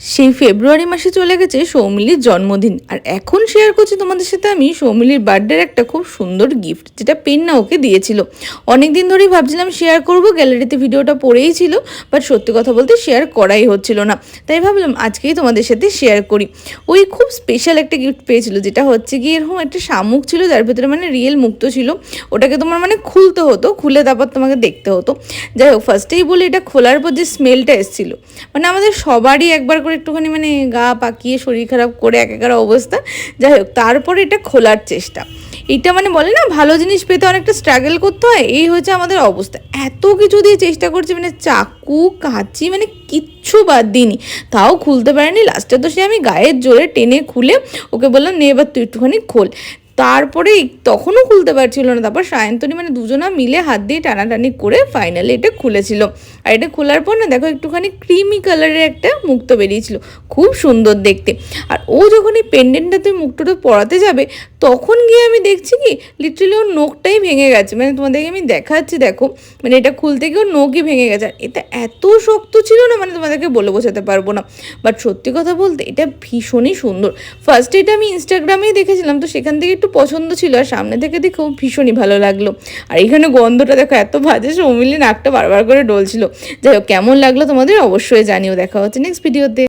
সেই ফেব্রুয়ারি মাসে চলে গেছে সৌমিলির জন্মদিন। আর এখন শেয়ার করছি তোমাদের সাথে আমি সৌমিলির বার্থডের একটা খুব সুন্দর গিফট যেটা পেন্না ওকে দিয়েছিল। অনেক দিন ধরেই ভাবছিলাম শেয়ার করব গ্যালারিতে ভিডিওটা পড়েই ছিল বাট সত্যি কথা বলতে শেয়ার করাই হচ্ছিল না। তাই ভাবলাম আজকেই তোমাদের সাথে শেয়ার করি। ওই খুব স্পেশাল একটা গিফট পেয়েছিল, যেটা হচ্ছে কি এরকম একটা শামুক ছিল, যার ভেতরে মানে রিয়েল মুক্ত ছিল। ওটাকে তোমার মানে খুলতে হতো, খুলে তারপর তোমাকে দেখতে হতো। যাই হোক ফার্স্টেই বলি এটা খোলার পর যে স্মেলটা এসেছিল। মানে আমাদের সবারই একবার করে একটুখানি মানে গা পাকিয়ে শরীর খারাপ করে একাকার অবস্থা। যাই হোক, তারপরে এটা খোলার চেষ্টা। এটা মানে বলে না, ভালো জিনিস পেতে অনেকটা স্ট্রাগল করতে হয়, এই হচ্ছে আমাদের অবস্থা। এত কিছু দিয়ে চেষ্টা করছি মানে চাকু, কাঁচি মানে কিচ্ছু বাদ দিইনি। তাও খুলতে পারেনি লাস্টে তো সে আমি গায়ের জোরে টেনে খুলে ওকে বললাম, নে এবার তুই একটুখানি খোল। তারপরে তখনও খুলতে পারছিল না। তারপর সায়ন্তনী মানে দুজনা মিলে হাত দিয়ে টানাটানি করে ফাইনালি এটা খুলেছিল। আর এটা খোলার পর না দেখো একটুখানি ক্রিমি কালারের একটা মুক্ত বেরিয়েছিল। খুব সুন্দর দেখতে। আর ও যখন এই পেন্ডেন্টটাতে মুক্তটা পরাতে যাবে, তখন গিয়ে আমি দেখছি কি লিটারালি ওর নোকটাই ভেঙে গেছে। মানে তোমাদেরকে আমি দেখাচ্ছি, দেখো। মানে এটা খুলতে গিয়ে ওর নোকই ভেঙে গেছে। আর এটা এত শক্ত ছিল না মানে তোমাদেরকে বলে বোঝাতে পারব না। বাট সত্যি কথা বলতে এটা ভীষণই সুন্দর। ফার্স্টে এটা আমি ইনস্টাগ্রামেই দেখেছিলাম, তো সেখান থেকে একটু পছন্দ ছিল আর সামনে থেকে দেখেও ভীষণই ভালো লাগল। আর এখানে গন্ধটা দেখো, এত ভাজে সৌমিলি নাকটা বারবার করে ডলছিল। যাই হোক, কেমন লাগল তোমাদের অবশ্যই জানিও। দেখা হচ্ছে নেক্সট ভিডিওতে